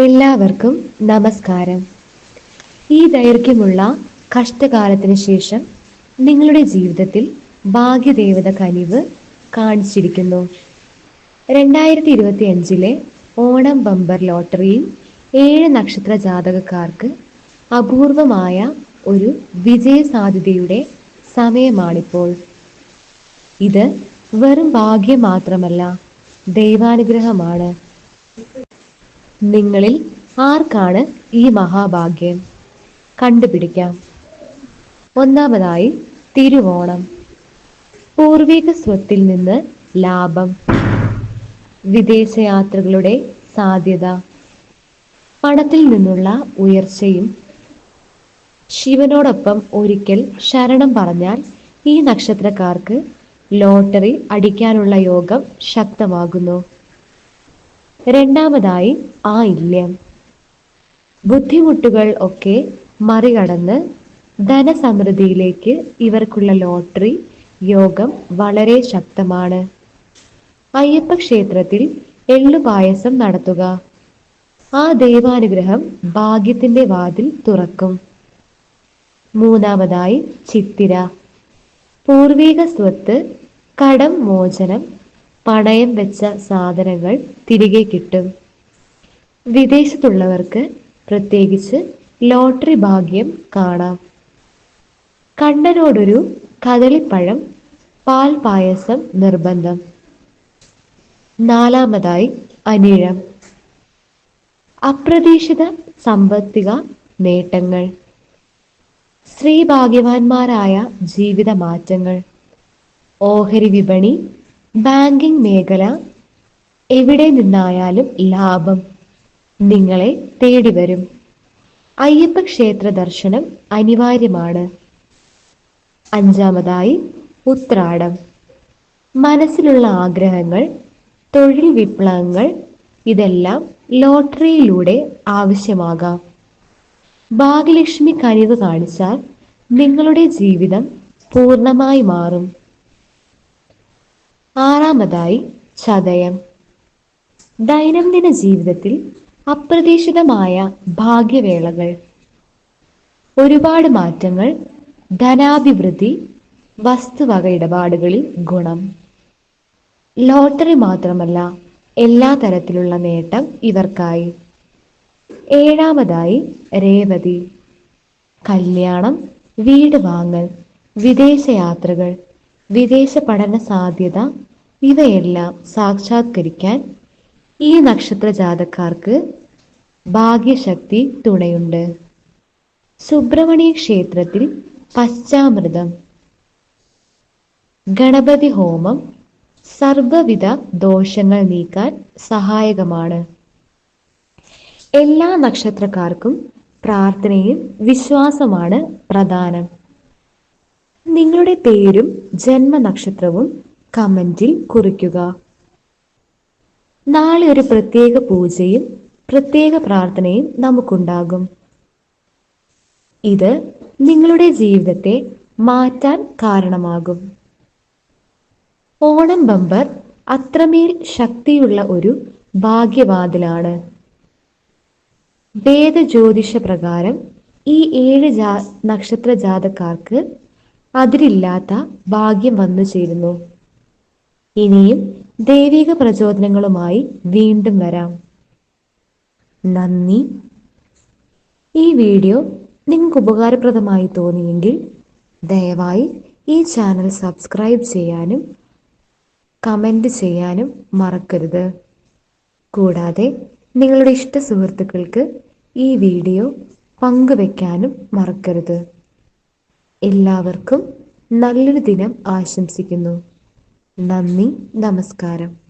എല്ലാവർക്കും നമസ്കാരം. ഈ ദൈർഘ്യമുള്ള കഷ്ടകാലത്തിന് ശേഷം നിങ്ങളുടെ ജീവിതത്തിൽ ഭാഗ്യദേവത കനിവ് കാണിച്ചിരിക്കുന്നു. രണ്ടായിരത്തി ഇരുപത്തി അഞ്ചിലെ ഓണം ബമ്പർ ലോട്ടറിയിൽ ഏഴ് നക്ഷത്ര ജാതകക്കാർക്ക് അപൂർവമായ ഒരു വിജയ സാധ്യതയുടെ സമയമാണിപ്പോൾ. ഇത് വെറും ഭാഗ്യം മാത്രമല്ല ദൈവാനുഗ്രഹമാണ്. നിങ്ങളിൽ ആർക്കാണ് ഈ മഹാഭാഗ്യം? കണ്ടുപിടിക്കാം. ഒന്നാമതായി തിരുവോണം. പൂർവിക സ്വത്തിൽ നിന്ന് ലാഭം. വിദേശയാത്രകളുടെ സാധ്യത. പണത്തിൽ നിന്നുള്ള ഉയർച്ചയും. ശിവനോടൊപ്പം ഒരിക്കൽ ശരണം പറഞ്ഞാൽ ഈ നക്ഷത്രക്കാർക്ക് ലോട്ടറി അടിക്കാനുള്ള യോഗം ശക്തമാകുന്നു. രണ്ടാമതായി ആ ഇല്യം ബുദ്ധിമുട്ടുകൾ ഒക്കെ മറികടന്ന് ധനസമൃദ്ധിയിലേക്ക് ഇവർക്കുള്ള ലോട്ടറി യോഗം വളരെ ശക്തമാണ്. അയ്യപ്പ ക്ഷേത്രത്തിൽ എള്ളുപായസം നടത്തുക. ആ ദൈവാനുഗ്രഹം ഭാഗ്യത്തിന്റെ വാതിൽ തുറക്കും. മൂന്നാമതായി ചിത്തിര. പൂർവിക സ്വത്ത് കടം മോചനം പണയം വെച്ച സാധനങ്ങൾ തിരികെ കിട്ടും. വിദേശത്തുള്ളവർക്ക് പ്രത്യേകിച്ച് ലോട്ടറി ഭാഗ്യം കാണാം. കണ്ണനോടൊരു കദളിപ്പഴം പാൽ പായസം നിർബന്ധം. നാലാമതായി അനിഴം. അപ്രതീക്ഷിത സാമ്പത്തിക നേട്ടങ്ങൾ. സ്ത്രീ ഭാഗ്യവാന്മാരായ ജീവിത മാറ്റങ്ങൾ ഓഹരി വിപണി ബാങ്കിംഗ് മേഖല എവിടെ നിന്നായാലും ലാഭം നിങ്ങളെ തേടി വരും. അയ്യപ്പ ക്ഷേത്ര ദർശനം അനിവാര്യമാണ്. അഞ്ചാമതായി ഉത്രാടം. മനസ്സിലുള്ള ആഗ്രഹങ്ങൾ തൊഴിൽ വിപ്ലവങ്ങൾ ഇതെല്ലാം ലോട്ടറിയിലൂടെ ആവശ്യമാകാം. ഭാഗ്യലക്ഷ്മി കനിവ് കാണിച്ചാൽ നിങ്ങളുടെ ജീവിതം പൂർണമായി മാറും. ആറാമതായി ചതയം. ദൈനംദിന ജീവിതത്തിൽ അപ്രതീക്ഷിതമായ ഭാഗ്യവേളകൾ. ഒരുപാട് മാറ്റങ്ങൾ ധനാഭിവൃദ്ധി വസ്തുവക ഇടപാടുകളിൽ ഗുണം. ലോട്ടറി മാത്രമല്ല എല്ലാ തരത്തിലുള്ള നേട്ടം ഇവർക്കായി. ഏഴാമതായി രേവതി. കല്യാണം വീട് വാങ്ങൽ വിദേശയാത്രകൾ വിദേശ പഠന സാധ്യത ഇവയെല്ലാം സാക്ഷാത്കരിക്കാൻ ഈ നക്ഷത്ര ജാതക്കാർക്ക് ഭാഗ്യശക്തി തുണയുണ്ട്. സുബ്രഹ്മണ്യ ക്ഷേത്രത്തിൽ പശ്ചാമൃതം ഗണപതി ഹോമം സർവവിധ ദോഷങ്ങൾ നീക്കാൻ സഹായകമാണ്. എല്ലാ നക്ഷത്രക്കാർക്കും പ്രാർത്ഥനയും വിശ്വാസമാണ് പ്രധാനം. നിങ്ങളുടെ പേരും ജന്മനക്ഷത്രവും കമന്റിൽ കുറിക്കുക. നാളെ ഒരു പ്രത്യേക പൂജയും പ്രത്യേക പ്രാർത്ഥനയും നമുക്കുണ്ടാകും. ഇത് നിങ്ങളുടെ ജീവിതത്തെ മാറ്റാൻ കാരണമാകും. ഓണം ബമ്പർ അത്രമേൽ ശക്തിയുള്ള ഒരു ഭാഗ്യവാതിലാണ്. വേദജ്യോതിഷ പ്രകാരം ഈ ഏഴ് ജാ നക്ഷത്ര ജാതക്കാർക്ക് അതിരില്ലാത്ത ഭാഗ്യം വന്നു ചേരുന്നു. ഇനിയും ദൈവിക പ്രചോദനങ്ങളുമായി വീണ്ടും വരാം. നന്ദി. ഈ വീഡിയോ നിങ്ങൾക്ക് ഉപകാരപ്രദമായി തോന്നിയെങ്കിൽ ദയവായി ഈ ചാനൽ സബ്സ്ക്രൈബ് ചെയ്യാനും കമന്റ് ചെയ്യാനും മറക്കരുത്. കൂടാതെ നിങ്ങളുടെ ഇഷ്ട സുഹൃത്തുക്കൾക്ക് ഈ വീഡിയോ പങ്കുവെക്കാനും മറക്കരുത്. എല്ലാവർക്കും നല്ലൊരു ദിനം ആശംസിക്കുന്നു. നന്ദി നമസ്കാരം.